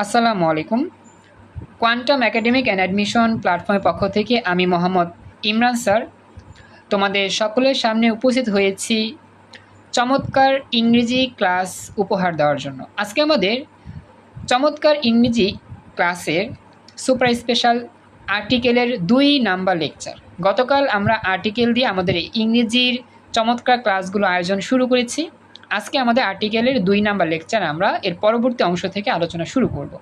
আসসালামু আলাইকুম। Quantum academic and admission প্ল্যাটফর্মের পক্ষ থেকে আমি মোহাম্মদ ইমরান স্যার। তোমাদের সকলের সামনে উপস্থিত হয়েছি চমৎকার ইংরেজি ক্লাস উপহার দেওয়ার জন্য। আজকে আমাদের চমৎকার ইংরেজি ক্লাসের সুপার স্পেশাল আর্টিকেলের দুই নাম্বার লেকচার। গতকাল আমরা আর্টিকেল দিয়ে আমাদের ইংরেজির চমৎকার ক্লাসগুলো আয়োজন শুরু করেছি। আজকে আমাদের আর্টিকেলের দুই নাম্বার লেকচার আমরা এর পরবর্তী অংশ থেকে আলোচনা শুরু করব।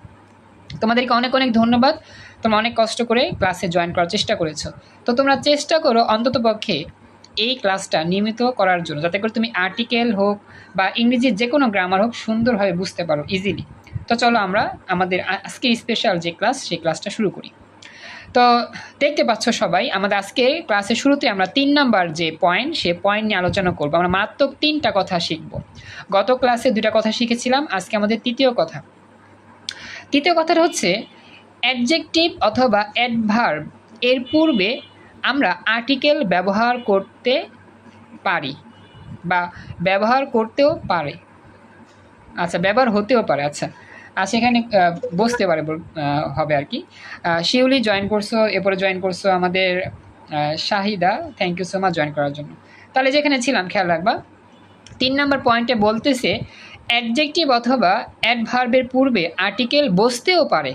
তোমাদেরকে অনেক অনেক ধন্যবাদ। তোমরা অনেক কষ্ট করে ক্লাসে জয়েন করার চেষ্টা করেছ। তো তোমরা চেষ্টা করো অন্ততপক্ষে এই ক্লাসটা নিয়মিত করার জন্য, যাতে করে তুমি আর্টিকেল হোক বা ইংরেজির যে কোনো গ্রামার হোক সুন্দরভাবে বুঝতে পারো ইজিলি তো চলো আমরা আমাদের আজকের স্পেশাল যে ক্লাস সেই ক্লাসটা শুরু করি। তো দেখতে পাচ্ছ সবাই, আমাদের আজকে ক্লাসের শুরুতে আমরা তিন নাম্বার যে পয়েন্ট সে পয়েন্ট নিয়ে আলোচনা করব। আমরা মারাত্মক তিনটা কথা শিখব। গত ক্লাসে দুটা কথা শিখেছিলাম, আজকে আমাদের তৃতীয় কথা। তৃতীয় কথাটা হচ্ছে অ্যাডজেক্টিভ অথবা অ্যাডভার্ব এর পূর্বে আমরা আর্টিকেল ব্যবহার করতে পারি বা ব্যবহার করতেও পারে। আচ্ছা ব্যবহার হতেও পারে আচ্ছা। সেখানে বসতে পারে হবে আর কি। শিউলি জয়েন করছ, এরপরে জয়েন করছ আমাদের Shahida. Thank you so much join করার জন্য। তাহলে যেখানে ছিলাম, খেয়াল রাখবা, তিন নম্বর পয়েন্টে বলতেছে অ্যাডজেক্টিভ অথবা অ্যাডভার্বের পূর্বে আর্টিকেল বসতেও পারে।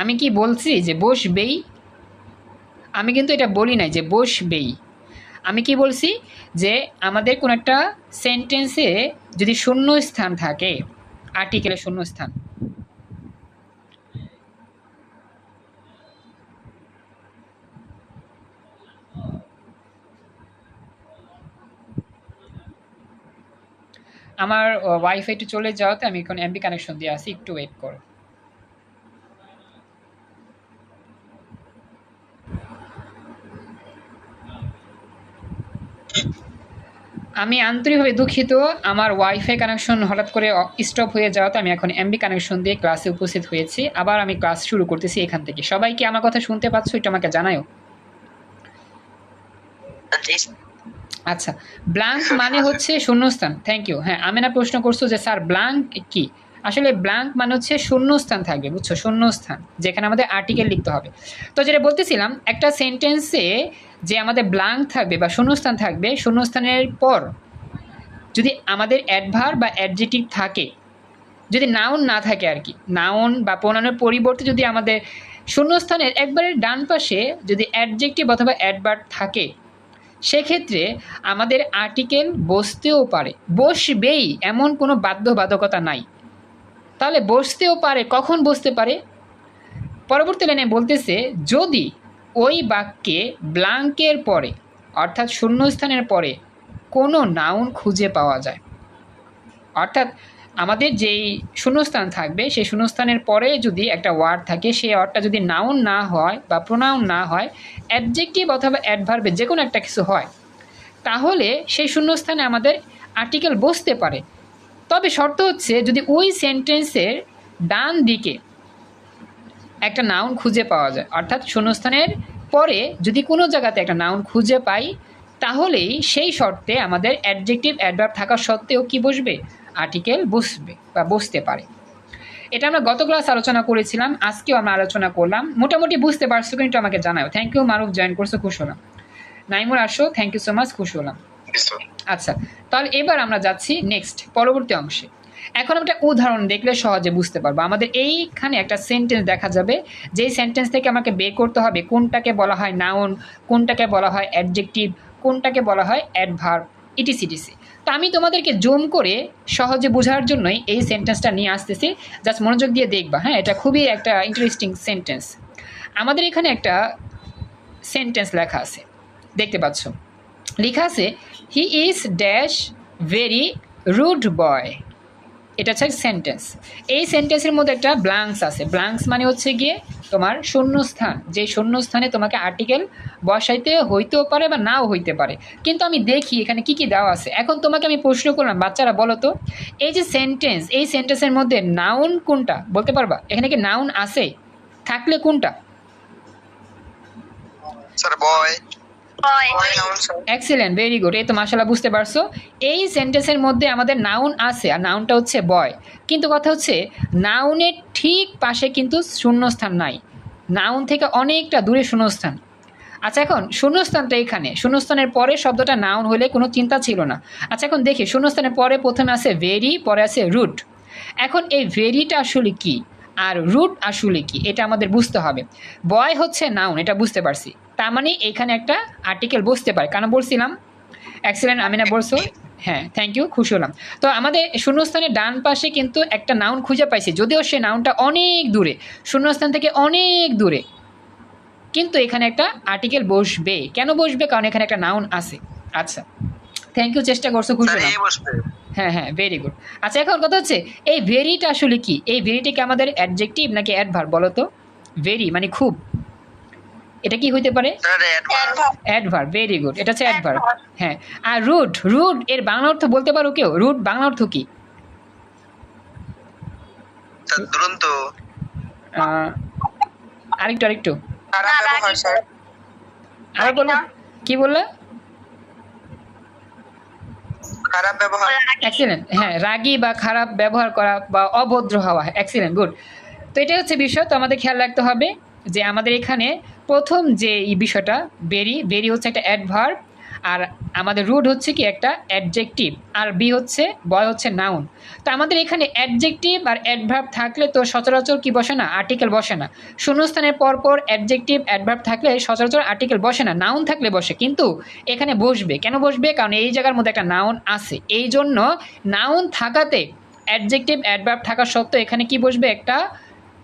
আমি কি বলছি যে বসবেই? আমি কিন্তু এটা বলি নাই যে বসবেই। আমি কি বলছি যে আমাদের কোনো একটা সেন্টেন্সে যদি শূন্য স্থান থাকে আর্টিকেলের শূন্য স্থান আমার ওয়াইফাইটি চলে যাওয়াতে আমি এখন এমবি কানেকশন দিয়ে আসি, একটু ওয়েট করো। আমি আন্তরিকভাবে দুঃখিত। আমার ওয়াইফাই কানেকশন হঠাৎ করে স্টপ হয়ে যাওয়াতে আমি এখন এমবি কানেকশন দিয়ে ক্লাসে উপস্থিত হয়েছি। আবার আমি ক্লাস শুরু করতেছি এখান থেকে। সবাই কি আমার কথা শুনতে পাচ্ছ? এটা আমাকে জানায়ও। আচ্ছা। ব্ল্যাঙ্ক মানে হচ্ছে শূন্যস্থান। থ্যাংক ইউ হ্যাঁ আমি না প্রশ্ন করছ যে স্যার ব্ল্যাঙ্ক কি? আসলে ব্লাঙ্ক মানে হচ্ছে শূন্যস্থান থাকবে বুঝছ? শূন্যস্থান, যেখানে আমাদের আর্টিকেল লিখতে হবে। তো যেটা বলতেছিলাম, একটা সেন্টেন্সে যে আমাদের ব্লাঙ্ক থাকবে বা শূন্যস্থান থাকবে, শূন্যস্থানের পর যদি আমাদের অ্যাডভার বা অ্যাডজেটিভ থাকে, যদি নাউন না থাকে আর কি নাউন বা প্রণয়নের পরিবর্তে যদি আমাদের শূন্যস্থানের একবারে ডান পাশে যদি অ্যাডজেক্টিভ অথবা অ্যাডভার্ব থাকে, সেক্ষেত্রে আমাদের আর্টিকেল বসতেও পারে, বসবেই, এমন কোনো বাধ্যবাধকতা নাই। তাহলে বসতেও পারে, কখন বসতে পারে? পরবর্তী লাইনে বলতেছে, যদি ওই বাক্যে ব্লাঙ্কের পরে, অর্থাৎ শূন্যস্থানের পরে কোনো নাউন খুঁজে পাওয়া যায়। অর্থাৎ আমাদের যেই শূন্যস্থান থাকবে, সেই শূন্যস্থানের পরে যদি একটা ওয়ার্ড থাকে, সেই ওয়ার্ডটা যদি নাউন না হয় বা প্রোনাউন না হয় অ্যাডজেক্টিভ অথবা অ্যাডভার্বে যে কোনো একটা কিছু হয়, তাহলে সেই শূন্যস্থানে আমাদের আর্টিকেল বসতে পারে। তবে শর্ত হচ্ছে যদি ওই সেন্টেন্সের ডান দিকে একটা নাউন খুঁজে পাওয়া যায়, অর্থাৎ শূন্যস্থানের পরে যদি কোনো জায়গাতে একটা নাউন খুঁজে পাই, তাহলেই সেই শর্তে আমাদের অ্যাডজেক্টিভ অ্যাডভার্ব থাকা সত্ত্বেও কি বসবে? আর্টিকেল বসবে বা বসতে পারে। এটা আমরা গত ক্লাস আলোচনা করেছিলাম, আজকেও আমরা আলোচনা করলাম। মোটামুটি বুঝতে পারছ কিন্তু আমাকে জানাও। থ্যাংক ইউ মারুফ জয়েন করছ, খুশ হলাম। নাইমুর আসো। থ্যাংক ইউ সো মাচ খুশ হলাম। আচ্ছা তাহলে এবার আমরা যাচ্ছি নেক্সট পরবর্তী অংশে। এখন আমরা একটা উদাহরণ দেখলে সহজে বুঝতে পারব। আমাদের এইখানে একটা সেন্টেন্স দেখা যাবে, যেই সেন্টেন্স থেকে আমাকে বের করতে হবে, কোনটাকে বলা হয় নাউন কোনটাকে বলা হয় অ্যাডজেক্টিভ কোনটাকে বলা হয় অ্যাডভার্ব ইটিসিটিসি তো আমি তোমাদেরকে জুম করে সহজে বোঝার জন্যই এই সেন্টেন্সটা নিয়ে আসতেছি। জাস্ট মনোযোগ দিয়ে দেখবা হ্যাঁ এটা খুবই একটা ইন্টারেস্টিং সেন্টেন্স আমাদের এখানে একটা সেন্টেন্স লেখা আছে, দেখতে পাচ্ছ? লেখা আছে he is dash very rude boy এটা হচ্ছে সেন্টেন্স এই সেন্টেন্সের মধ্যে একটা ব্লাঙ্কস আছে। ব্লাঙ্কস মানে হচ্ছে গিয়ে তোমার শূন্যস্থান। যে শূন্যস্থানে তোমাকে আর্টিকেল বসাইতে হইতেও পারে বা নাও হইতে পারে। কিন্তু আমি দেখি এখানে কি কি দেওয়া আছে। এখন তোমাকে আমি প্রশ্ন করলাম, বাচ্চারা বলো তো, এই যে সেন্টেন্স এই সেন্টেন্সের মধ্যে নাউন কোনটা? বলতে পারবা? এখানে কি নাউন আছে? থাকলে কোনটা? Sir boy excellent very good এই তো মাসাল্লাহ বুঝতে পারছ? এই সেন্টেন্সের মধ্যে আমাদের নাউন আছে আর নাউনটা হচ্ছে বয় কিন্তু কথা হচ্ছে নাউনের ঠিক পাশে কিন্তু শূন্যস্থান নাই। নাউন থেকে অনেকটা দূরে শূন্যস্থান। আচ্ছা এখন শূন্যস্থানটা এখানে। শূন্যস্থানের পরে শব্দটা নাউন হলে কোনো চিন্তা ছিল না। আচ্ছা এখন দেখি শূন্যস্থানের পরে প্রথমে আছে ভেরি পরে আছে রুট এখন এই ভেরিটা আসলে কি? আর রুট আসলে কি? এটা আমাদের বুঝতে হবে। বয় হচ্ছে নাউন এটা বুঝতে পারছি। তার মানে এখানে একটা আর্টিকেল বসতে পারে। কারণ বলছিলাম? এক্সেলেন্ট আমিনা, বলছো? হ্যাঁ থ্যাংক ইউ খুশি হলাম। তো আমাদের শূন্যস্থানের ডান পাশে কিন্তু একটা নাউন খুঁজে পাইছি, যদিও সে নাউনটা অনেক দূরে, শূন্যস্থান থেকে অনেক দূরে। কিন্তু এখানে একটা আর্টিকেল বসবে। কেন বসবে? কারণ এখানে একটা নাউন আছে। আচ্ছা। থ্যাংক ইউ চেষ্টা করছ খুশি হ্যাঁ হ্যাঁ ভেরি গুড আচ্ছা এখন কথা হচ্ছে এই ভেরিটা আসলে কি? এই ভেরিটা কি আমাদের অ্যাডজেক্টিভ নাকি অ্যাডভার বলো তো? ভেরি মানে খুব। এটা কি হইতে পারে? Sir advance adverb very good এটা হচ্ছে অ্যাডভার হ্যাঁ আর রুট রুট এর বাংলা অর্থ বলতে পারো কেউ? রুট বাংলা অর্থ কি? দুরন্ত। আরেকটু আরেকটু। আবার বলো কি বললে? খারাপ ব্যবহার এক্সিলেন্ট হ্যাঁ রাগী বা খারাপ ব্যবহার করা বা অভদ্র হওয়া এক্সিলেন্ট গুড তো এটাই হচ্ছে বিষয় তো আমাদের খেয়াল রাখতে হবে যে আমাদের এখানে প্রথম যে এই বিষয়টা বেরি বেরি হচ্ছে একটা অ্যাডভার্ব আর আমাদের রুট হচ্ছে কি একটা অ্যাডজেক্টিভ আর বি হচ্ছে বয় হচ্ছে নাউন তো আমাদের এখানে অ্যাডজেক্টিভ আর অ্যাডভার্ব থাকলে তো সচরাচর কি বসে না? আর্টিকেল বসে না। শূন্যস্থানের পরপর অ্যাডজেক্টিভ অ্যাডভার্ব থাকলে সচরাচর আর্টিকেল বসে না। নাউন থাকলে বসে, কিন্তু এখানে বসবে। কেন বসবে? কারণ এই জায়গার মধ্যে একটা নাউন আছে। এই জন্য নাউন থাকাতে অ্যাডজেক্টিভ অ্যাডভার্ব থাকা সত্ত্বেও এখানে কি বসবে? একটা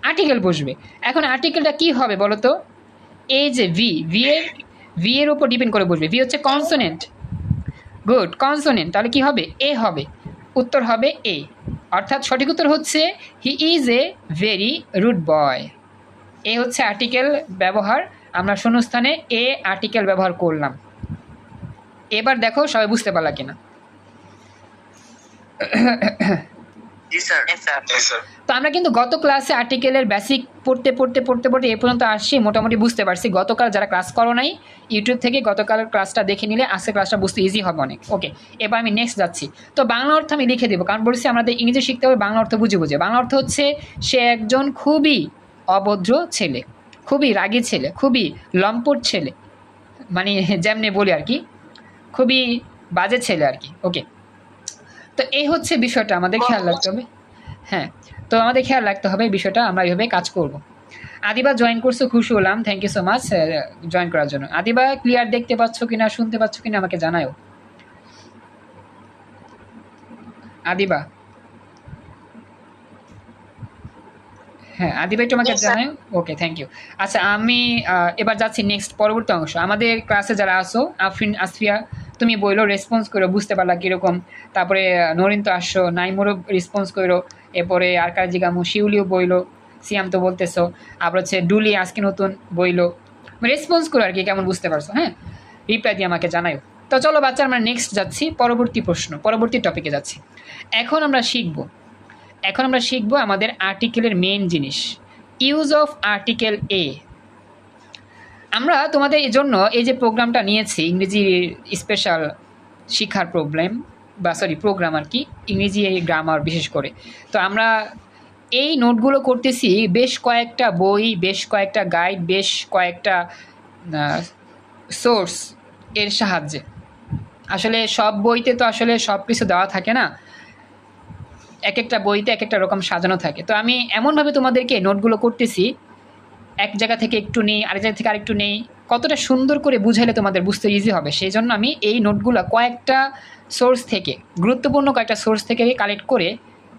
আর্টিকেল বসবে। এখন আর্টিকেলটা কি হবে বলো তো এই যে ভি ভি এর ভি এর উপর ডিপেন্ড করে বসবে ভি হচ্ছে কনসোনেন্ট গুড কনসোনেন্ট তাহলে কি হবে? এ হবে। উত্তর হবে এ অর্থাৎ সঠিক উত্তর হচ্ছে he is a very rude boy a হচ্ছে আর্টিকেল ব্যবহার। আমরা শূন্যস্থানে এ আর্টিকেল ব্যবহার করলাম। এবার দেখো সবাই বুঝতে পারলা কিনা। আমরা কিন্তু গত ক্লাসে আর্টিকেলের বেসিক পড়তে পড়তে পড়তে পড়তে এ পর্যন্ত আসছি, মোটামুটি বুঝতে পারছি। গতকাল যারা ক্লাস করো নাই ইউটিউব থেকে গতকালের ক্লাসটা দেখে নিলে আজকের ক্লাসটা বুঝতে ইজি হবে অনেক। ওকে এবার আমি নেক্সট যাচ্ছি। তো বাংলা অর্থ আমি লিখে দেবো, কারণ বলছি আমাদের ইংরেজি শিখতে হবে, বাংলা অর্থ বুঝে বুঝে। বাংলা অর্থ হচ্ছে সে একজন খুবই অভদ্র ছেলে, খুবই রাগী ছেলে, খুবই লম্পট ছেলে মানে যেমনি বলি আর কি, খুবই বাজে ছেলে আর কি। ওকে তো এই হচ্ছে বিষয়টা, আমাদের খেয়াল রাখতে হবে। হ্যাঁ তো আমাদের খেয়াল রাখতে হবে এই বিষয়টা, আমরা এইভাবে কাজ করব। আদিবা জয়েন করছ, খুশি হলাম thank you so much join করার জন্য। আদিবা ক্লিয়ার দেখতে পাচ্ছ কিনা, শুনতে পাচ্ছ কিনা আমাকে জানাও আদিবা। হ্যাঁ আমাকে Yes, sir. জানাও ওকে থ্যাংক ইউ আচ্ছা আমি এবার যাচ্ছি নেক্সট পরবর্তী অংশ। আমাদের ক্লাসে যারা আসো আফরিন আসফিয়া তুমি বইলো রেসপন্স করো বুঝতে পারলা কীরকম। তারপরে নরিন তো আসছো নাইমুরও রেসপন্স করো। এরপরে আর কার জিগামু শিউলিও বইলো সিয়াম তো বলতেছো। আবার হচ্ছে ডুলি আজকে নতুন বইলো। রেসপন্স করো আর কি কেমন বুঝতে পারছ হ্যাঁ? রিপ্লাই দিয়ে আমাকে জানাও তো চলো বাচ্চা আমরা নেক্সট যাচ্ছি। পরবর্তী প্রশ্ন পরবর্তী টপিকে যাচ্ছি। এখন আমরা শিখব। এখন আমরা শিখব আমাদের আর্টিকেলের মেন জিনিস। ইউজ অফ আর্টিকেল এ আমরা তোমাদের জন্য এই যে প্রোগ্রামটা নিয়েছি, ইংরেজি স্পেশাল শিক্ষার প্রবলেম বা সরি প্রোগ্রাম আর কি, ইংরেজি গ্রামার বিশেষ করে। তো আমরা এই নোটগুলো করতেছি, বেশ কয়েকটা বই, বেশ কয়েকটা গাইড বেশ কয়েকটা সোর্স এর সাহায্যে। আসলে সব বইতে তো আসলে সব কিছু দেওয়া থাকে না। এক একটা বইতে এক একটা রকম সাজানো থাকে। তো আমি এমনভাবে তোমাদেরকে নোটগুলো করতেছি, এক জায়গা থেকে একটু নেই, আরেক জায়গা থেকে আরেকটু নেই, কতটা সুন্দর করে বুঝাইলে তোমাদের বুঝতে ইজি হবে। সেই জন্য আমি এই নোটগুলো কয়েকটা সোর্স থেকে, গুরুত্বপূর্ণ কয়েকটা সোর্স থেকে কালেক্ট করে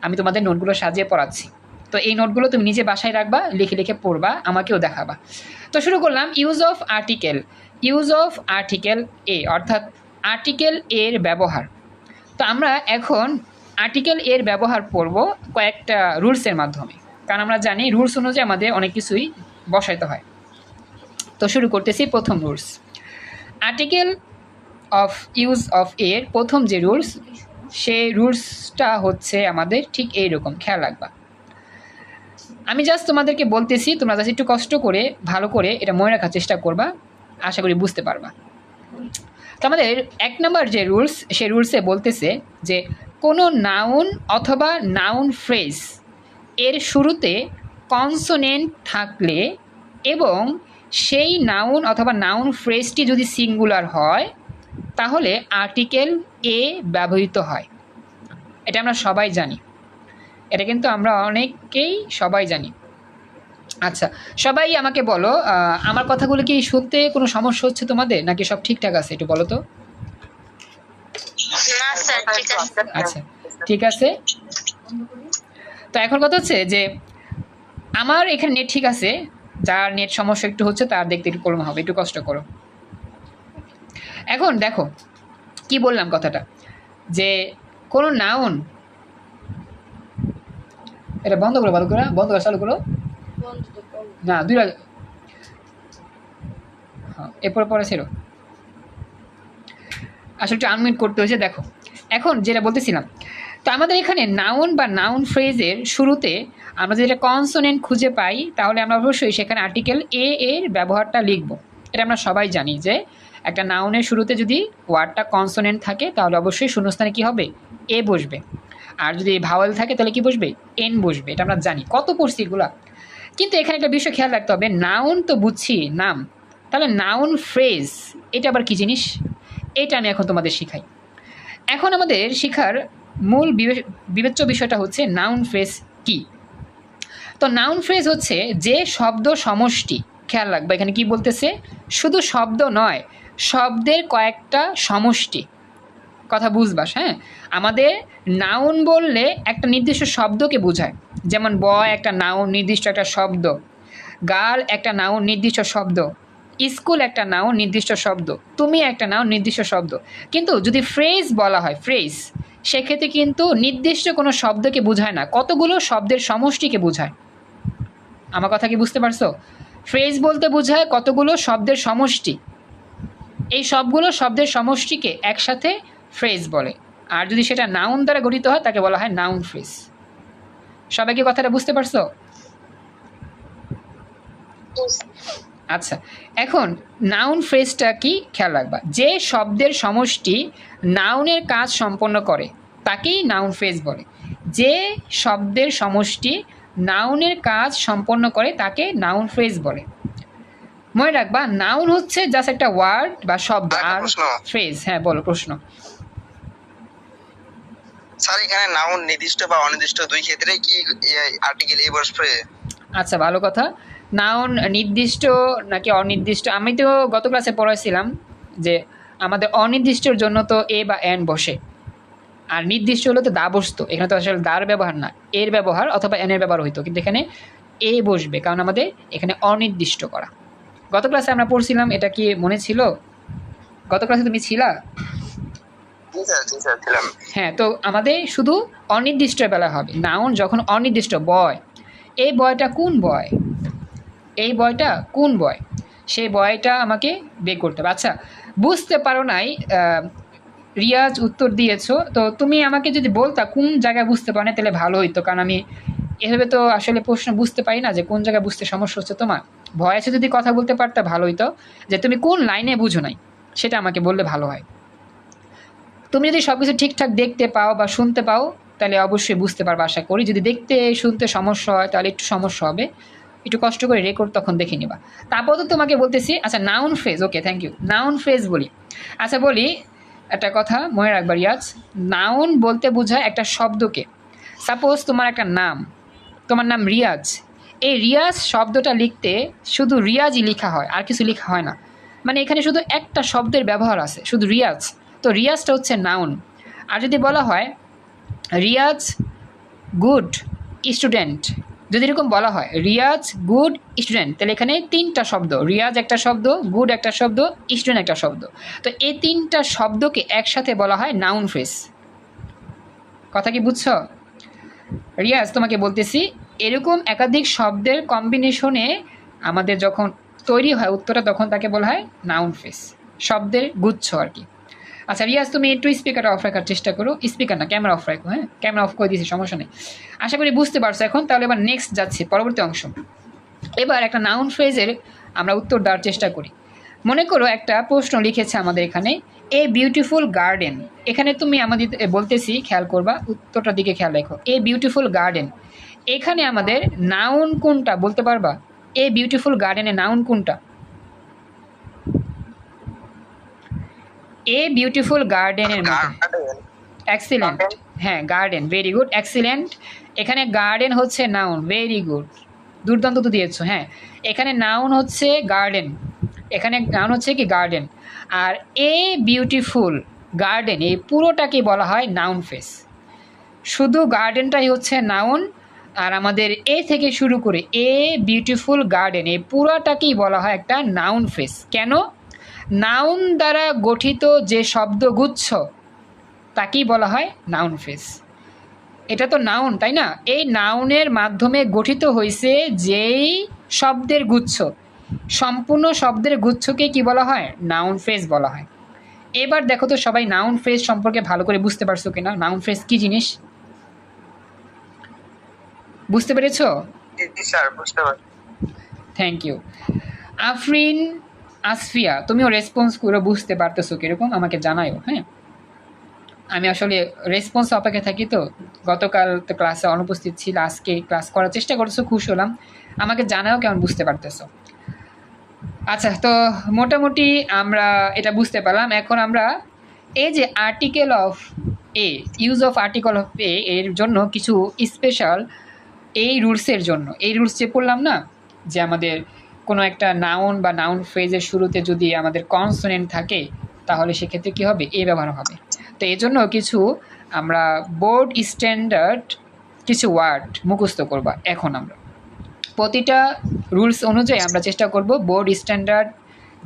আমি তোমাদের নোটগুলো সাজিয়ে পড়াচ্ছি। তো এই নোটগুলো তুমি নিজে বাসায় রাখবা, লিখে লিখে পড়বা, আমাকেও দেখাবা। তো শুরু করলাম use of article use of article a অর্থাৎ আর্টিকেল এর ব্যবহার। তো আমরা এখন আর্টিকেল এর ব্যবহার করব কয়েকটা রুলসের মাধ্যমে। কারণ আমরা জানি রুলস অনুযায়ী আমাদের অনেক কিছুই বসাইতে হয়। তো শুরু করতেছি প্রথম rules article of use of এর প্রথম যে রুলস সেই রুলসটা হচ্ছে আমাদের ঠিক এই রকম খেয়াল রাখবা। আমি জাস্ট তোমাদেরকে বলতেছি, তোমরা জাস্ট একটু কষ্ট করে, ভালো করে এটা মনে রাখার চেষ্টা করবা। আশা করি বুঝতে পারবা। তো আমাদের এক নম্বর যে রুলস সেই রুলসে বলতেছে যে কোনো নাউন অথবা নাউন ফ্রেজ এর শুরুতে কনসোনেন্ট থাকলে এবং সেই নাউন অথবা নাউন ফ্রেজটি যদি সিঙ্গুলার হয়, তাহলে আর্টিকেল এ ব্যবহৃত হয়। এটা আমরা সবাই জানি। এটা কিন্তু আমরা অনেকেই সবাই জানি। আচ্ছা সবাই আমাকে বলো আমার কথাগুলো কি শুনতে কোনো সমস্যা হচ্ছে তোমাদের, নাকি সব ঠিকঠাক আছে একটু বলো তো? না স্যার ঠিক আছে। আচ্ছা ঠিক আছে। তো এখন কথা হচ্ছে যে আমার এখানে নেট ঠিক আছে যার নেট সমস্যা একটু হচ্ছে তার দেখতে একটু প্রবলেম হবে একটু কষ্ট করো। এখন দেখো কি বললাম কথাটা? যে কোনো নাউন এটা বন্ধ করো ভালো করে বন্ধ করো চালু করো। না দুই আগে হ্যাঁ এরপরে পরে ছিল আসলে একটু আনমিট করতে হয়েছে, দেখো। এখন যেটা বলতেছিলাম, তো আমাদের এখানে নাউন বা নাউন ফ্রেজের শুরুতে আমরা যেটা কনসোনেন্ট খুঁজে পাই, তাহলে আমরা অবশ্যই সেখানে আর্টিকেল এ এর ব্যবহারটা লিখব। এটা আমরা সবাই জানি যে একটা নাউনের শুরুতে যদি ওয়ার্ডটা কনসোনেন্ট থাকে, তাহলে অবশ্যই শূন্যস্থানে কী হবে? এ বসবে। আর যদি ভাওয়াল থাকে, তাহলে কি বসবে? এন বসবে। এটা আমরা জানি। কত পড়ছি এগুলা? কিন্তু এখানে একটা বিষয় খেয়াল রাখতে হবে নাউন তো বুঝছি, নাম। তাহলে নাউন ফ্রেজ এটা আবার কি জিনিস? এটা আমি এখন তোমাদের শিখাই। এখন আমাদের শিখার মূল বিবে- বিবেচ্য বিষয়টা হচ্ছে নাউন ফ্রেজ কি? তো নাউন ফ্রেজ হচ্ছে যে শব্দ সমষ্টি। খেয়াল রাখবে, এখানে কি বলতেছে? শুধু শব্দ নয়, শব্দের কয়েকটা সমষ্টি। কথা বুঝবাস হ্যাঁ? আমাদের নাউন বললে একটা নির্দিষ্ট শব্দকে বোঝায়। যেমন বয় একটা নাউন নির্দিষ্ট একটা শব্দ। গাল একটা নাউন নির্দিষ্ট শব্দ। স্কুল একটা নাউন নির্দিষ্ট শব্দ। তুমি একটা নাউন নির্দিষ্ট শব্দ। কিন্তু যদি ফ্রেজ বলা হয় ফ্রেজ সেক্ষেত্রে কিন্তু নির্দিষ্ট কোনো শব্দকে বোঝায় না। কতগুলো শব্দের সমষ্টিকে বোঝায়? আমার কথা কি বুঝতে পারছ? ফ্রেজ বলতে বোঝায় কতগুলো শব্দের সমষ্টি। এই সবগুলো শব্দের সমষ্টিকে একসাথে ফ্রেজ বলে। আর যদি সেটা নাউন দ্বারা গঠিত হয়, তাকে বলা হয় নাউন ফ্রেজ সবাই কি কথাটা বুঝতে পারছ। আচ্ছা এখন নাউন ফ্রেজটা কি খেয়াল রাখবা? যে শব্দের সমষ্টি নাউনের কাজ সম্পন্ন করে তাকেই নাউন ফ্রেজ বলে। যে শব্দের সমষ্টি নাউনের কাজ সম্পন্ন করে তাকে নাউন ফ্রেজ বলে। মনে রাখবা নাউন হচ্ছে জাস্ট একটা ওয়ার্ড বা শব্দ আর ফ্রেজ হ্যাঁ বলো প্রশ্ন। স্যার এখানে নাউন নির্দিষ্ট বা অনির্দিষ্ট দুই ক্ষেত্রে কি আর্টিকেল এ বসবে আচ্ছা ভালো কথা। নাউন নির্দিষ্ট নাকি অনির্দিষ্ট? আমি তো গত ক্লাসে পড়াইছিলাম যে আমাদের অনির্দিষ্টর জন্য তো এ বা এন বসে। আর নির্দিষ্ট হলো তো দা বসতো। এখানে তো আসলে দার ব্যবহার না। এর ব্যবহার অথবা এনের ব্যবহার হইতো। কিন্তু এখানে এ বসবে কারণ আমাদের এখানে অনির্দিষ্ট করা। গত ক্লাসে আমরা পড়ছিলাম এটা কি মনে ছিল? গত ক্লাসে তুমি ছিলা? হ্যাঁ তো আমাদের শুধু অনির্দিষ্ট বেলা হবে। নাউন যখন অনির্দিষ্ট বয় এই বয়টা কোন বয়? এই বয়টা কোন বয়? সেই বয়টা আমাকে বের করতে হবে। আচ্ছা বুঝতে পারো নাই রিয়াজ উত্তর দিয়েছ। তো তুমি আমাকে যদি বলতা কোন জায়গায় বুঝতে পারো না তাহলে ভালো হইতো। কারণ আমি এভাবে তো আসলে প্রশ্ন বুঝতে পারি না যে কোন জায়গায় বুঝতে সমস্যা হচ্ছে তোমার। ভয়েসে যদি কথা বলতে পারতে ভালো হইতো। যে তুমি কোন লাইনে বুঝো নাই, সেটা আমাকে বললে ভালো হয়। তুমি যদি সব কিছু ঠিকঠাক দেখতে পাও বা শুনতে পাও, তাহলে অবশ্যই বুঝতে পারবে, আশা করি। যদি দেখতে শুনতে সমস্যা হয়, তাহলে একটু সমস্যা হবে। একটু কষ্ট করে রেকর্ড তখন দেখে নিবা। তারপর তো তোমাকে বলতেছি আচ্ছা noun phrase okay thank you noun phrase বলি। আচ্ছা বলি, একটা কথা মনে রাখবার রিয়াজ নাউন বলতে বোঝায় একটা শব্দকে। সাপোজ তোমার একটা নাম, তোমার নাম রিয়াজ। এই রিয়াজ শব্দটা লিখতে শুধু রিয়াজই লেখা হয়, আর কিছু লেখা হয় না। মানে এখানে শুধু একটা শব্দের ব্যবহার আছে, শুধু রিয়াজ। তো রিয়াজটা হচ্ছে নাউন আর যদি বলা হয়, রিয়াজ গুড স্টুডেন্ট যদি এরকম বলা হয়, রিয়াজ, গুড, স্টুডেন্ট, তাহলে এখানে তিনটা শব্দ, রিয়াজ একটা শব্দ, গুড একটা শব্দ, স্টুডেন্ট একটা শব্দ। তো এই তিনটা শব্দকে একসাথে বলা হয় নাউন ফ্রেস কথা কি বুঝছ? রিয়াজ, তোমাকে বলতেছি, এরকম একাধিক শব্দের কম্বিনেশনে আমাদের যখন তৈরি হয়, উত্তরটা তখন তাকে বলা হয় নাউন ফ্রেস শব্দের গুচ্ছ আর কি। আচ্ছা রিয়াজ, তুমি একটু স্পিকারটা অফ রাখার চেষ্টা করো। স্পিকার না ক্যামেরা অফ রাখো হ্যাঁ? ক্যামেরা অফ করে দিয়েছি, সমস্যা নেই। আশা করি বুঝতে পারছ এখন। তাহলে এবার নেক্সট যাচ্ছে, পরবর্তী অংশ। এবার একটা নাউন ফ্রেজের আমরা উত্তর দেওয়ার চেষ্টা করি। মনে করো একটা প্রশ্ন লিখেছে আমাদের এখানে এ বিউটিফুল গার্ডেন এখানে তুমি আমাদের বলতেছি, খেয়াল করবা উত্তরটার দিকে খেয়াল রেখো। এ বিউটিফুল গার্ডেন এখানে আমাদের নাউন কোনটা বলতে পারবা? এ বিউটিফুল গার্ডেনের নাউন কোনটা? এ বিউটিফুল গার্ডেনের মতো। এক্সিলেন্ট হ্যাঁ গার্ডেন ভেরি গুড এক্সিলেন্ট এখানে গার্ডেন হচ্ছে নাউন ভেরি গুড দুর্দান্ত তো দিয়েছ হ্যাঁ। এখানে নাউন হচ্ছে গার্ডেন এখানে নাউন হচ্ছে কি গার্ডেন আর এ বিউটিফুল গার্ডেন এই পুরোটাকে বলা হয় নাউন ফেস শুধু গার্ডেনটাই হচ্ছে নাউন আর আমাদের এ থেকে শুরু করে এ বিউটিফুল গার্ডেন এই পুরোটাকেই বলা হয় একটা নাউন ফেস কেন? নাউন দ্বারা গঠিত যে শব্দগুচ্ছ তাকেই বলা হয় নাউন ফেস। এটা তো নাউন তাই না? এই নাউনের মাধ্যমে গঠিত হয়েছে যেই শব্দের গুচ্ছ। সম্পূর্ণ শব্দের গুচ্ছকে কি বলা হয়? নাউন ফ্রেজ বলা হয়। এবার দেখো তো সবাই নাউন ফ্রেজ সম্পর্কে ভালো করে বুঝতে পারছ কিনা? নাউন ফ্রেজ কি জিনিস? বুঝতে পেরেছ? জি স্যার বুঝতে পারছি। Thank you. আফরিন আসফিয়া, তুমিও রেসপন্স করে বুঝতে পারতেছো কীরকম? আমাকে জানায়ও হ্যাঁ? আমি আসলে রেসপন্স অপেক্ষা থাকি তো। গতকাল তো ক্লাসে অনুপস্থিত ছিল, আজকে ক্লাস করার চেষ্টা করছ খুশি হলাম। আমাকে জানাও কেমন বুঝতে পারতেছো। আচ্ছা তো মোটামুটি আমরা এটা বুঝতে পারলাম। এখন আমরা এই যে article of a use of article of a এর জন্য কিছু স্পেশাল এই রুলসের জন্য। এই রুলস যে পড়লাম না, যে আমাদের কোনো একটা নাউন বা নাউন ফ্রেজের শুরুতে যদি আমাদের কনসোনেন্ট থাকে, তাহলে সেক্ষেত্রে কী হবে? এ ব্যবহার হবে। তো এই জন্য কিছু আমরা বোর্ড স্ট্যান্ডার্ড কিছু ওয়ার্ড মুখস্থ করবা এখন আমরা। প্রতিটা রুলস অনুযায়ী আমরা চেষ্টা করব বোর্ড স্ট্যান্ডার্ড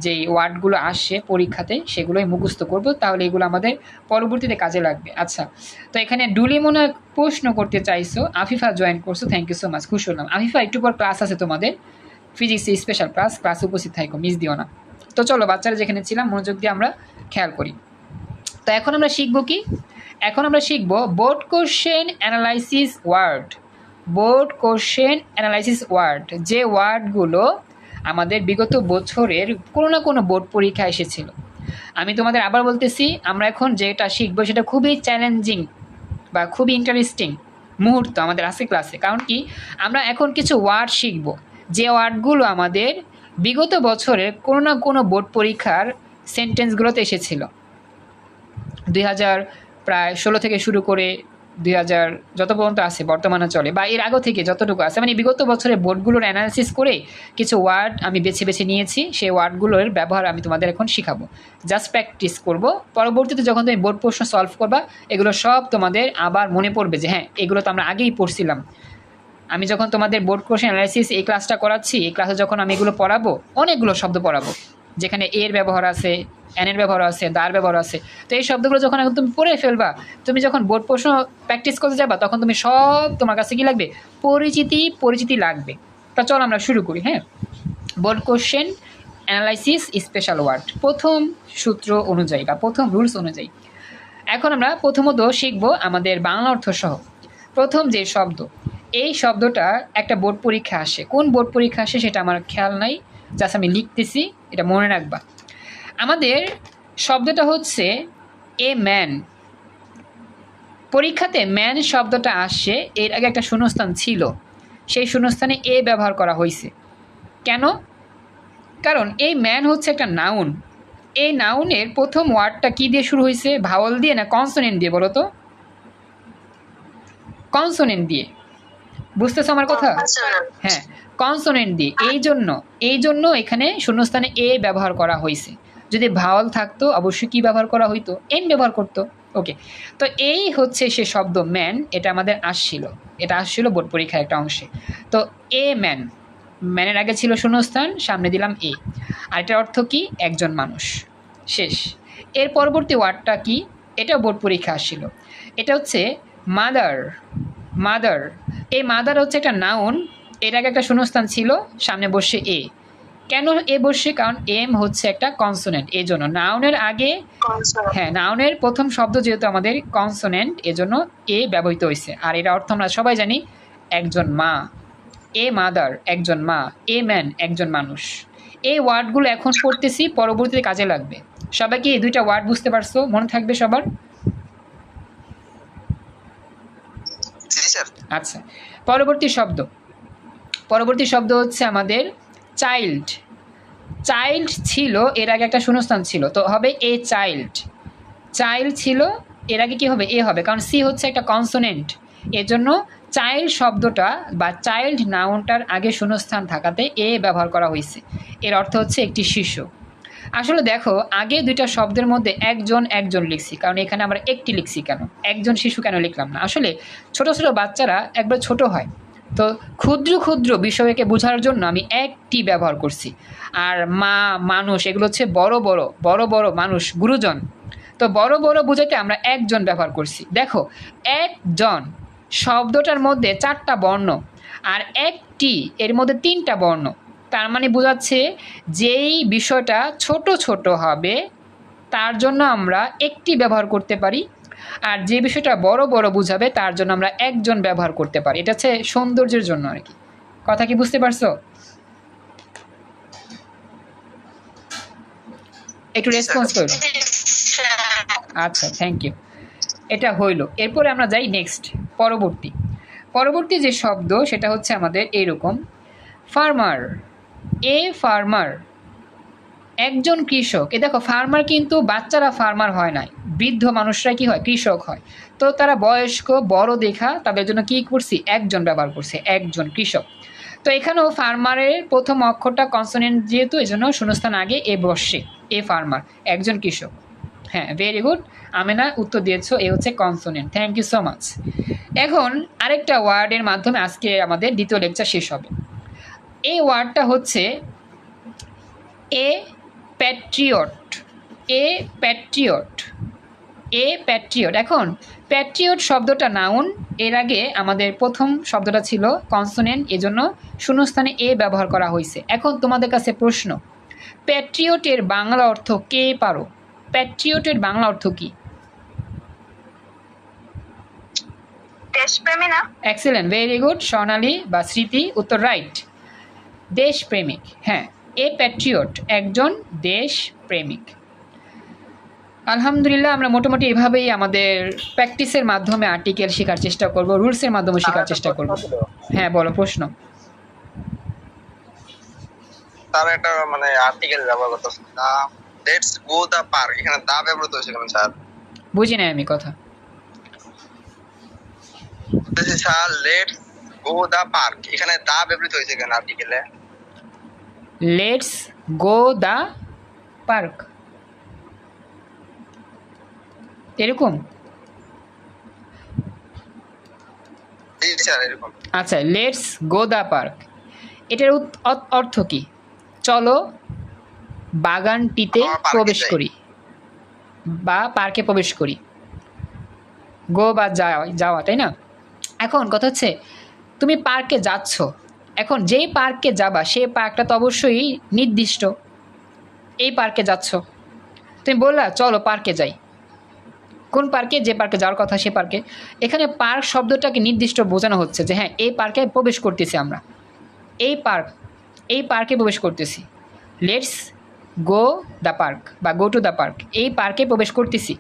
যেই ওয়ার্ডগুলো আসছে পরীক্ষাতে সেগুলোই মুখস্থ করব, তাহলে এগুলো আমাদের পরবর্তীতে কাজে লাগবে। আচ্ছা তো এখানে ডুলি মনে প্রশ্ন করতে চাইছো। আফিফা জয়েন করছ থ্যাংক ইউ সো মাচ খুশি হলাম। আফিফা, একটু পর ক্লাস আছে তোমাদের। ফিজিক্স স্পেশাল ক্লাস ক্লাস উপস্থিত থাকো মিস দিও না। তো চলো, বাচ্চারা যেখানে ছিলাম, মনোযোগ দিয়ে আমরা খেয়াল করি। তো এখন আমরা শিখব কি? এখন আমরা শিখব board question analysis word board question analysis word যে ওয়ার্ডগুলো আমাদের বিগত বছরের কোনো না কোনো বোর্ড পরীক্ষা এসেছিল। আমি তোমাদের আবার বলতেছি, আমরা এখন যেটা শিখব সেটা খুবই চ্যালেঞ্জিং বা খুবই ইন্টারেস্টিং মুহূর্ত আমাদের আছে ক্লাসে কারণ কি? আমরা এখন কিছু ওয়ার্ড শিখব। যে ওয়ার্ডগুলো আমাদের বিগত বছরের কোনো না কোনো বোর্ড পরীক্ষার সেন্টেন্সগুলোতে এসেছিল। দুই হাজার প্রায় ষোলো থেকে শুরু করে দুই হাজার যত পর্যন্ত আছে বর্তমানে চলে বা এর আগে থেকে যতটুকু আছে। মানে বিগত বছরের বোর্ডগুলোর অ্যানালিসিস করে কিছু ওয়ার্ড আমি বেছে বেছে নিয়েছি, সেই ওয়ার্ডগুলোর ব্যবহার আমি তোমাদের এখন শিখাবো। জাস্ট প্র্যাকটিস করব। পরবর্তীতে যখন তুমি বোর্ড প্রশ্ন সলভ করবা, এগুলো সব তোমাদের আবার মনে পড়বে যে হ্যাঁ এগুলো তো আমরা আগেই পড়ছিলাম। আমি যখন তোমাদের বোর্ড কোশ্চেন অ্যানালাইসিস এই ক্লাসটা করাচ্ছি, এই ক্লাসে যখন আমি এগুলো পড়াবো, অনেকগুলো শব্দ পড়াবো। যেখানে এর ব্যবহার আছে অ্যানের ব্যবহার আছে দার ব্যবহার আছে। তো এই শব্দগুলো যখন এখন তুমি পড়ে ফেলবা, তুমি যখন বোর্ড প্রশ্ন প্র্যাকটিস করতে যাবা, তখন তুমি সব তোমার কাছে কি লাগবে? পরিচিতি পরিচিতি লাগবে। তা চল আমরা শুরু করি হ্যাঁ? Board question analysis special word প্রথম সূত্র অনুযায়ী বা প্রথম রুলস অনুযায়ী। এখন আমরা প্রথমত শিখব আমাদের বাংলা অর্থ সহ প্রথম যে শব্দ এই শব্দটা একটা বোর্ড পরীক্ষা আসে। কোন বোর্ড পরীক্ষা আসে সেটা আমার খেয়াল নাই। জাস্ট আমি লিখতেছি, এটা মনে রাখবা। আমাদের শব্দটা হচ্ছে এ ম্যান পরীক্ষাতে ম্যান শব্দটা আসছে এর আগে একটা শূন্যস্থান ছিল। সেই শূন্যস্থানে এ ব্যবহার করা হয়েছে। কেন? কারণ এই ম্যান হচ্ছে একটা নাউন এই নাউনের প্রথম ওয়ার্ডটা কি দিয়ে শুরু হয়েছে? ভাওয়াল দিয়ে না কনসোনেন্ট দিয়ে বলো তো? কনসোনেন্ট দিয়ে। বুঝতেছো আমার কথা? হ্যাঁ কনসোনেন্ট দিয়ে এই জন্য এই জন্য এখানে শূন্যস্থানে এ ব্যবহার করা হয়েছে যদি ভাওয়াল থাকতো অবশ্যই কি ব্যবহার করা হইতো? এন ব্যবহার করতো। ওকে তো এই হচ্ছে সে শব্দ ম্যান এটা আমাদের আসছিল। এটা আসছিল বোর্ড পরীক্ষার একটা অংশে। তো এ ম্যান ম্যানের আগে ছিল শূন্যস্থান সামনে দিলাম এ। আর এটার অর্থ কি? একজন মানুষ। শেষ। এর পরবর্তী ওয়ার্ডটা কি? এটাও বোর্ড পরীক্ষা আসছিল। এটা হচ্ছে মাদার। মাদার। এই মাদার হচ্ছে একটা নাউন এর আগে একটা শূন্যস্থান ছিল সামনে বসে এ। কেন এ বসে কারণ এম হচ্ছে একটা কনসোনেন্ট এই জন্য নাউনের আগে হ্যাঁ নাউনের প্রথম শব্দ যেহেতু আমাদের কনসোনেন্ট এজন্য এ ব্যবহৃত হয়েছে। আর এর অর্থ আমরা সবাই জানি একজন মা। এ মাদার একজন মা। এ ম্যান একজন মানুষ। এই ওয়ার্ডগুলো এখন পড়তেছি পরবর্তীতে কাজে লাগবে। সবাই কি এই দুইটা ওয়ার্ড বুঝতে পারছ? মনে থাকবে সবার জি স্যার আচ্ছা পরবর্তী শব্দ। পরবর্তী শব্দ হচ্ছে আমাদের চাইল্ড চাইল্ড ছিল, এর আগে একটা শূন্যস্থান ছিল, তো হবে এ চাইল্ড চাইল্ড ছিল, এর আগে কি হবে? এ হবে, কারণ সি হচ্ছে একটা কনসোনেন্ট এজন্য চাইল্ড শব্দটা বা চাইল্ড নাউনটার আগে শূন্যস্থান থাকাতে এ ব্যবহার করা হয়েছে। এর অর্থ হচ্ছে একটি শিশু। আসলে দেখো, আগে দুইটা শব্দের মধ্যে একজন একজন লিখছি, কারণ এখানে আমরা একটি লিখছি কেন? একজন শিশু কেন লিখলাম না? আসলে ছোট ছোট বাচ্চারা একবার ছোট হয়। তো ক্ষুদ্র ক্ষুদ্র বিষয়কে বোঝার জন্য আমি একটি ব্যবহার করছি। আর মা, মানুষ, এগুলো হচ্ছে বড় বড় বড় বড় মানুষ, গুরুজন। তো বড় বড় বোঝাতে আমরা একজন ব্যবহার করছি। দেখো, একজন শব্দটার মধ্যে চারটা বর্ণ, আর একটি এর মধ্যে তিনটা বর্ণ। তার মানে বোঝাচ্ছে যেই বিষয়টা ছোট ছোট হবে, তার জন্য আমরা একটি ব্যবহার করতে পারি। আর যে বিষয়টা বড় বড় বুঝাবে, তার জন্য আমরা একজন ব্যবহার করতে পারি। এটা হচ্ছে সৌন্দর্যের জন্য আর কি। কথা কি বুঝতে পারছ? একটু রেসপন্স করো। আচ্ছা থ্যাংক ইউ এটা হইল। এরপরে আমরা যাই নেক্সট পরবর্তী। পরবর্তী যে শব্দ, সেটা হচ্ছে আমাদের এইরকম ফার্মার এ ফার্মার, একজন কৃষক। এ দেখো, ফার্মার কিন্তু বাচ্চারা ফার্মার হয় নাই, বৃদ্ধ মানুষরা কি হয়? কৃষক হয়। তো তারা বয়স্ক, বড় দেখা, তাদের জন্য কি করছি? একজন ব্যবহার করছে, একজন কৃষক। তো এখানেও ফার্মারের প্রথম অক্ষরটা কনসোনেন্ট যেহেতু এই জন্য শূন্যস্থান আগে এ বসে, এ ফার্মার, একজন কৃষক। হ্যাঁ ভেরি গুড আমেনা, উত্তর দিয়েছ, এ হচ্ছে consonant thank you so much এখন আরেকটা ওয়ার্ডের মাধ্যমে আজকে আমাদের দ্বিতীয় লেকচার শেষ হবে। এই ওয়ার্ডটা হচ্ছে a patriot a patriot a patriot. এখন প্যাট্রিয়ট শব্দটা নাউন এর আগে আমাদের প্রথম শব্দটা ছিল কনসোনেন্ট এজন্য শূন্যস্থানে এ ব্যবহার করা হয়েছে। এখন তোমাদের কাছে প্রশ্ন প্যাট্রিয়টের বাংলা অর্থ কে পারো? প্যাট্রিয়টের বাংলা অর্থ কি? দেশপ্রেমী না? এক্সেলেন্ট ভেরি গুড স্বর্ণালী বা স্মৃতি উত্তর রাইট দেশপ্রেমিক। হ্যাঁ এ প্যাট্রিয়ট একজন দেশপ্রেমিক। আলহামদুলিল্লাহ আমরা মোটামুটি এভাবেই আমাদের প্র্যাকটিসের মাধ্যমে আর্টিকেল শেখার চেষ্টা করব রুলসের মাধ্যমে শেখার চেষ্টা করব। হ্যাঁ বলো প্রশ্ন। তার একটা মানে আর্টিকেল ব্যবহার করতেছে দা লেটস গো দা পার্ক এখানে দা ব্যবহৃত হয়েছে কেন স্যার? বুঝি নাই আমি কথা। Sir let's go the park এখানে দা ব্যবহৃত হয়েছে কেন আর্টিকেলে লেটস গো দ্য পার্ক এরকম? আচ্ছা লেটস গো দ্য পার্ক এটার অর্থ কি? চলো বাগানটিতে প্রবেশ। করি। বা পার্কে প্রবেশ করি। গো বা যাওয়া যাওয়া তাই না? এখন কথা হচ্ছে তুমি পার্কে যাচ্ছ এখন যেই পার্কে যাবা সেই পার্কটা তো অবশ্যই নির্দিষ্ট। এই পার্কে যাচ্ছ। তুমি বললা, চলো পার্কে যাই। কোন পার্কে? যে পার্কে যাওয়ার কথা, সে পার্কে। এখানে পার্ক শব্দটাকে নির্দিষ্ট বোঝানো হচ্ছে যে হ্যাঁ এই পার্কে প্রবেশ করতেছি আমরা। এই পার্ক, এই পার্কে প্রবেশ করতেছি। লেটস গো দ্য পার্ক বা গো টু দ্য পার্ক এই পার্কে প্রবেশ করতেছি।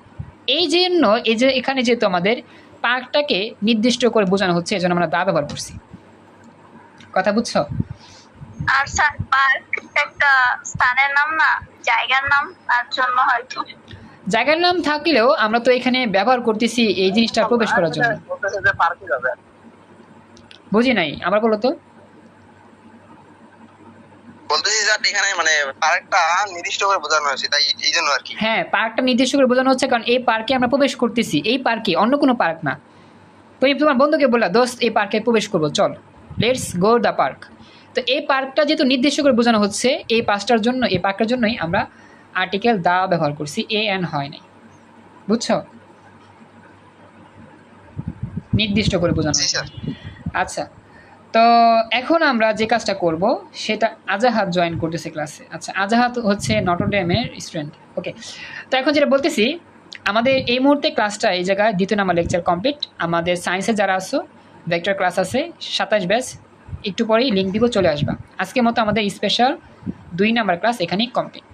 এই জন্য, এই যে, এখানে যেহেতু আমাদের পার্কটাকে নির্দিষ্ট করে বোঝানো হচ্ছে এই জন্য আমরা দা ব্যবহার করছি। কথা বুঝছ? আর স্যার পার্ক একটা স্থানের নাম না জায়গার নাম তার জন্য হয়তো। জায়গার নাম থাকলেও আমরা তো এখানে ব্যবহার করতেছি এই জিনিসটা প্রবেশ করার জন্য। বুঝি নাই আবার বলো তো। বলতেছি স্যার এখানে মানে পার্কটা নির্দিষ্ট করে বোঝানো হয়েছে তাই এই জন্য আর কি। হ্যাঁ পার্কটা নির্দিষ্ট করে বোঝানো হচ্ছে কারণ এই পার্কে আমরা প্রবেশ করতেছি এই পার্কে অন্য কোনো পার্ক না। তুমি তোমার বন্ধুকে বললা দোস্ত এই পার্কে প্রবেশ করব চল। লেটস গো দ্য পার্ক তো এই পার্কটা যেহেতু নির্দিষ্ট করে বোঝানো হচ্ছে এই পাঁচটার জন্য এই পার্কটার জন্যই আমরা আর্টিকেল দা ব্যবহার করছি এ এন হয় নাই। বুঝছ? নির্দিষ্ট করে বোঝানো স্যার আচ্ছা তো এখন আমরা যে কাজটা করব সেটা আজাহাত জয়েন করতেছে ক্লাসে আচ্ছা আজাহাত হচ্ছে নটরডেমের স্টুডেন্ট ওকে তো এখন যেটা বলতেছি আমাদের এই মুহূর্তে ক্লাসটা এই জায়গায় দ্বিতীয় নাম্বার লেকচার কমপ্লিট আমাদের সায়েন্সে যারা আসো ভেক্টর ক্লাস আছে, সাতাশ ব্যাস একটু পরেই লিঙ্ক দিব, চলে আসবা। আজকের মতো আমাদের স্পেশাল দুই নাম্বার ক্লাস এখানেই কমপ্লিট